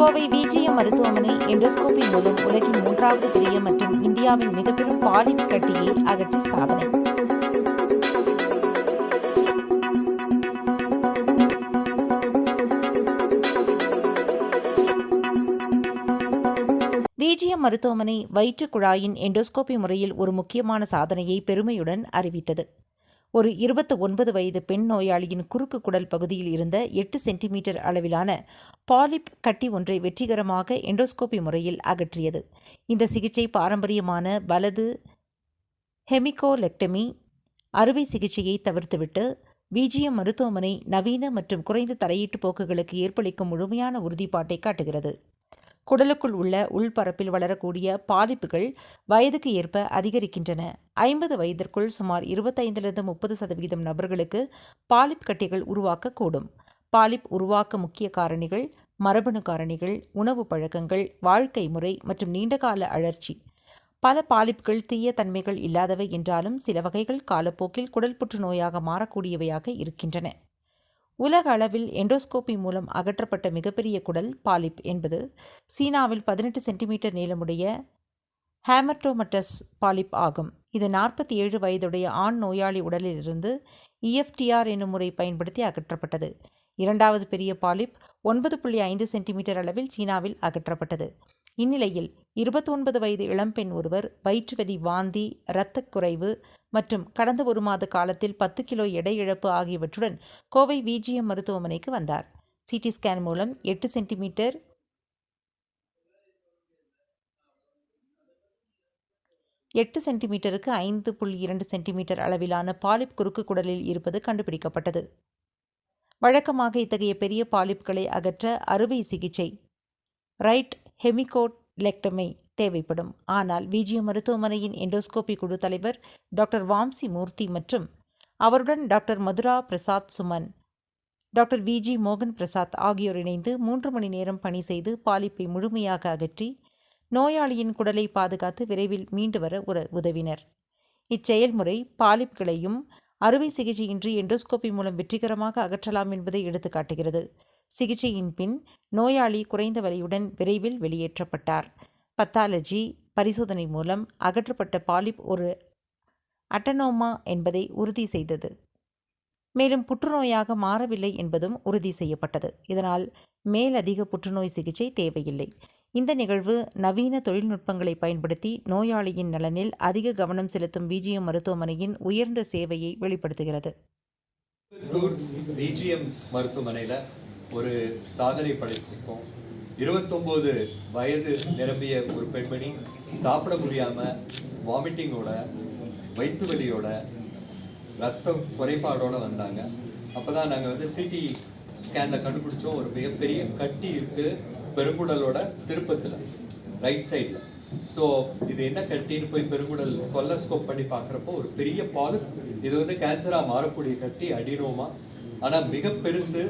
Kovai VGM மருத்துவமனை endoscopy மூலம் உலகின் மூன்றாவது பெரிய மற்றும் இந்தியாவின் மிகப்பெரும் பாலிப் கட்டியை அகற்றி சாதனை. விஜிஎம் மருத்துவமனை வயிற்றுக்குழாயின் எண்டோஸ்கோபி முறையில் ஒரு முக்கியமான சாதனையை பெருமையுடன் அறிவித்தது. ஒரு இருபத்து ஒன்பது வயது பெண் நோயாளியின் குறுக்கு குடல் பகுதியில் இருந்த எட்டு சென்டிமீட்டர் அளவிலான பாலிப் கட்டி ஒன்றை வெற்றிகரமாக எண்டோஸ்கோபி முறையில் அகற்றியது. இந்த சிகிச்சை பாரம்பரியமான வலது ஹெமிகோலெக்டமி அறுவை சிகிச்சையை தவிர்த்துவிட்டு விஜிஎம் மருத்துவமனை நவீன மற்றும் குறைந்த தலையீட்டு போக்குகளுக்கு ஏற்பளிக்கும் முழுமையான உறுதிப்பாட்டை காட்டுகிறது. குடலுக்குள் உள்ள உள்பரப்பில் வளரக்கூடிய பாலிப்புகள் வயதுக்கு ஏற்ப அதிகரிக்கின்றன. ஐம்பது வயதிற்குள் சுமார் இருபத்தைந்திலிருந்து முப்பது சதவீதம் நபர்களுக்கு பாலிப் கட்டிகள் உருவாக்கக்கூடும். பாலிப் உருவாக்க முக்கிய காரணிகள் மரபணு காரணிகள் உணவு பழக்கங்கள் வாழ்க்கை முறை மற்றும் நீண்டகால அழற்சி. பல பாலிப்கள் தீய தன்மைகள் இல்லாதவை என்றாலும் சில வகைகள் காலப்போக்கில் குடல் புற்றுநோயாக மாறக்கூடியவையாக இருக்கின்றன. உலக அளவில் எண்டோஸ்கோபி மூலம் அகற்றப்பட்ட மிகப்பெரிய குடல் பாலிப் என்பது சீனாவில் பதினெட்டு சென்டிமீட்டர் நீளமுடைய ஹேமர்டோமட்டஸ் பாலிப் ஆகும். இது நாற்பத்தி ஏழு வயதுடைய ஆண் நோயாளி உடலிலிருந்து இஎஃப்டிஆர் என்னும் முறை பயன்படுத்தி அகற்றப்பட்டது. இரண்டாவது பெரிய பாலிப் ஒன்பது புள்ளி ஐந்து சென்டிமீட்டர் அளவில் சீனாவில் அகற்றப்பட்டது. இந்நிலையில் இருபத்தொன்பது வயது இளம்பெண் ஒருவர் வயிற்றுவலி வாந்தி இரத்தக் குறைவு மற்றும் கடந்த ஒரு மாத காலத்தில் பத்து கிலோ எடை இழப்பு ஆகியவற்றுடன் கோவை விஜிஎம் மருத்துவமனைக்கு வந்தார். சிடி ஸ்கேன் மூலம் எட்டு சென்டிமீட்டர் எட்டு சென்டிமீட்டருக்கு ஐந்து புள்ளி இரண்டு சென்டிமீட்டர் அளவிலான பாலிப் குறுக்கு குடலில் இருப்பது கண்டுபிடிக்கப்பட்டது. வழக்கமாக இத்தகைய பெரிய பாலிப்களை அகற்ற அறுவை சிகிச்சை. ரைட் ஹெமிகோட் லெக்டமை தேவைப்படும். ஆனால் விஜிஎம் மருத்துவமனையின் எண்டோஸ்கோபி குழு தலைவர் டாக்டர் வாம்சி மூர்த்தி மற்றும் அவருடன் டாக்டர் மதுரா பிரசாத் சுமன் டாக்டர் விஜி மோகன் பிரசாத் ஆகியோர் இணைந்து மூன்று மணி நேரம் பணி செய்து பாலிப்பை முழுமையாக அகற்றி நோயாளியின் குடலை பாதுகாத்து விரைவில் மீண்டு வர உர உதவினர். இச்செயல்முறை பாலிப்களையும் அறுவை சிகிச்சையின்றி எண்டோஸ்கோபி மூலம் வெற்றிகரமாக அகற்றலாம் என்பதை எடுத்துக்காட்டுகிறது. சிகிச்சையின் பின் நோயாளி குறைந்த வலியுடன் விரைவில் வெளியேற்றப்பட்டார். பத்தாலஜி பரிசோதனை மூலம் அகற்றப்பட்ட பாலிப் ஒரு அட்டனோமா என்பதை உறுதி செய்தது. மேலும் புற்றுநோயாக மாறவில்லை என்பதும் உறுதி செய்யப்பட்டது. இதனால் மேலதிக புற்றுநோய் சிகிச்சை தேவையில்லை. இந்த நிகழ்வு நவீன தொழில்நுட்பங்களை பயன்படுத்தி நோயாளியின் நலனில் அதிக கவனம் செலுத்தும் விஜிஎம் மருத்துவமனையின் உயர்ந்த சேவையை வெளிப்படுத்துகிறது. மருத்துவமனையில் ஒரு சாதனை படைச்சிருக்கோம். இருபத்தொம்போது வயது நிரம்பிய ஒரு பெண்மணி சாப்பிட முடியாமல் வாமிட்டிங்கோட வயிற்று வலியோட ரத்தம் குறைபாடோட வந்தாங்க. அப்போ தான் நாங்கள் வந்து சிடி ஸ்கேனில் கண்டுபிடிச்சோம். ஒரு மிகப்பெரிய கட்டி இருக்குது பெருங்குடலோட திருப்பத்தில் ரைட் சைடில் ஸோ இது என்ன கட்டின்னு போய் பெருங்குடல் கொல்லஸ்கோப் பண்ணி பார்க்குறப்போ ஒரு பெரிய பாலிப் இது வந்து கேன்சராக மாறக்கூடிய கட்டி அடினோமா ஆனால் மிக பெருசு.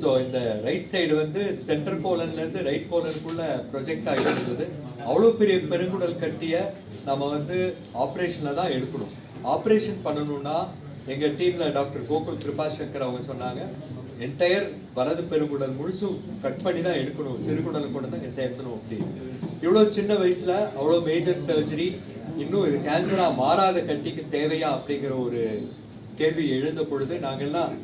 ஸோ இந்த ரைட் சைடு வந்து சென்டர் கோலன்லேருந்து ரைட் கோலனுக்குள்ள ப்ரொஜெக்ட் ஆகிட்டு இருந்தது அவ்வளோ பெரிய பெருங்குடல் கட்டியை நம்ம வந்து ஆப்ரேஷனில் தான் எடுக்கணும். ஆப்ரேஷன் பண்ணணும்னா எங்கள் டீமில் டாக்டர் கோகுல் கிருபாசங்கர் அவங்க சொன்னாங்க என்டையர் வரது பெருங்குடல் முழுசும் கட் பண்ணி தான் எடுக்கணும். சிறுகுடலை கொண்டு தான் சேர்த்தணும். அப்படின்னு. இவ்வளோ சின்ன வயசில் அவ்வளோ மேஜர் சர்ஜரி இன்னும் இது கேன்சராக மாறாத கட்டிக்கு தேவையா அப்படிங்கிற ஒரு கேள்வி எழுந்த பொழுது நாங்கள்லாம்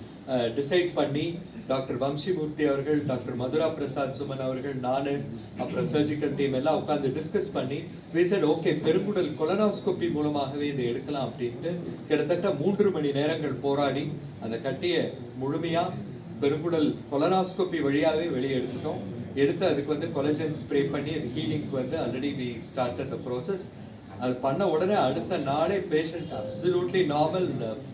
டிசைட் பண்ணி டாக்டர் வம்சிமூர்த்தி அவர்கள் டாக்டர் மதுரா பிரசாத் சுமன் அவர்கள் நான் அப்புறம் சர்ஜிக்கல் டீம் எல்லாம் உட்காந்து டிஸ்கஸ் பண்ணி விசட் ஓகே பெருங்குடல் கொலனாஸ்கோபி மூலமாகவே இதை எடுக்கலாம் அப்படின்ட்டு கிட்டத்தட்ட மூன்று மணி நேரங்கள் போராடி அந்த கட்டியை முழுமையாக பெருங்குடல் கொலனாஸ்கோபி வழியாகவே வெளியே எடுத்துட்டோம். எடுத்து அதுக்கு வந்து கொலஜன் ஸ்ப்ரே பண்ணி அது ஹீலிங்க்கு வந்து already we start the process அது பண்ண உடனே அடுத்த நாளே பேஷண்ட் அப்சல்யூட்லி நார்மல்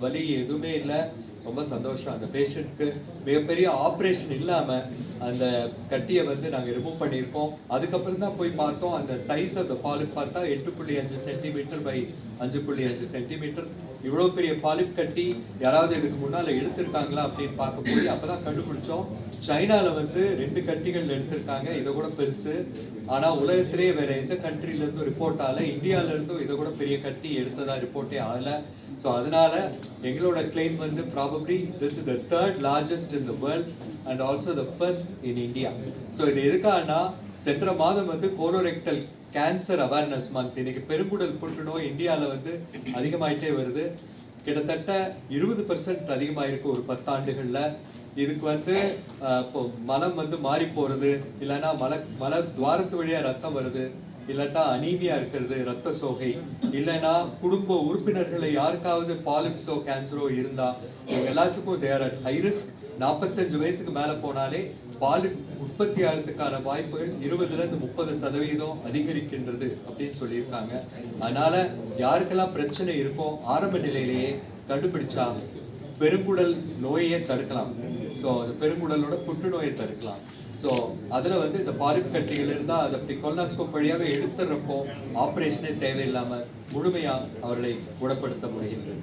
வலி எதுவுமே இல்லை. ரொம்ப சந்தோஷம். அந்த பேஷண்ட்க்கு மிகப்பெரிய ஆப்ரேஷன் இல்லாமல் அந்த கட்டியை வந்து நாங்கள் ரிமூவ் பண்ணியிருக்கோம். அதுக்கப்புறம் தான் போய் பார்த்தோம். அந்த சைஸ் ஆஃப் த பாலிப் பார்த்தா எட்டு புள்ளி அஞ்சு சென்டிமீட்டர் பை அஞ்சு புள்ளி அஞ்சு சென்டிமீட்டர் இவ்வளோ பெரிய பாலிப் கட்டி யாராவது இதுக்கு முன்னால் எடுத்திருக்காங்களா அப்படின்னு பார்க்க அப்போ தான் கண்டுபிடிச்சோம். சைனாவில் வந்து ரெண்டு கட்டிகள் எடுத்திருக்காங்க. இதை கூட பெருசு. ஆனால் உலகத்திலேயே வேற எந்த கண்ட்ரிலேருந்தும் ரிப்போர்ட் ஆகல. இந்தியாவிலேருந்தும் இதை கூட பெரிய கட்டி எடுத்ததா ரிப்போர்ட்டே ஆகலை. ஸோ அதனால எங்களோட கிளைம் வந்து probably this is the third largest in the world and also the first in India so இது எதுக்காகனா சென்ற மாதம் வந்து கோலோரெக்டல் கேன்சர் அவேர்னஸ் மந்த் இன்னைக்கு பெருங்குடல் புற்றுநோய் இந்தியாவில் வந்து அதிகமாயிட்டே வருது. கிட்டத்தட்ட இருபது பர்சன்ட் அதிகமாயிருக்கு ஒரு பத்தாண்டுகளில். இதுக்கு வந்து இப்போ மலம் வந்து மாறி போகிறது இல்லைன்னா மல மல துவாரத்து வழியாக ரத்தம் வருது. இல்லட்டா அனீமியா இருக்கிறது ரத்த சோகை. இல்லைன்னா குடும்ப உறுப்பினர்களை யாருக்காவது பாலிப்ஸோ கேன்சரோ இருந்தா இவங்க எல்லாத்துக்கும் தேர் அட் ஹை ரிஸ்க் நாற்பத்தஞ்சு வயசுக்கு மேல போனாலே பாலிப் உற்பத்தி ஆகிறதுக்கான வாய்ப்புகள் இருபதுல இருந்து முப்பது சதவீதம் அதிகரிக்கின்றது அப்படின்னு சொல்லியிருக்காங்க. அதனால யாருக்கெல்லாம் பிரச்சனை இருக்கோ ஆரம்ப நிலையிலேயே கண்டுபிடிச்சா பெருங்குடல் நோயை தடுக்கலாம். ஸோ அந்த பெருங்குடலோட புற்றுநோயை தடுக்கலாம். ஸோ அதில் வந்து இந்த பாலிப் கட்டிகள் இருந்தால் அதை அப்படி கொல்னாஸ்கோப் வழியாகவே எடுத்துடுறப்போ ஆப்ரேஷனே தேவையில்லாமல் முழுமையாக அவர்களை குணப்படுத்த முடிகின்றது.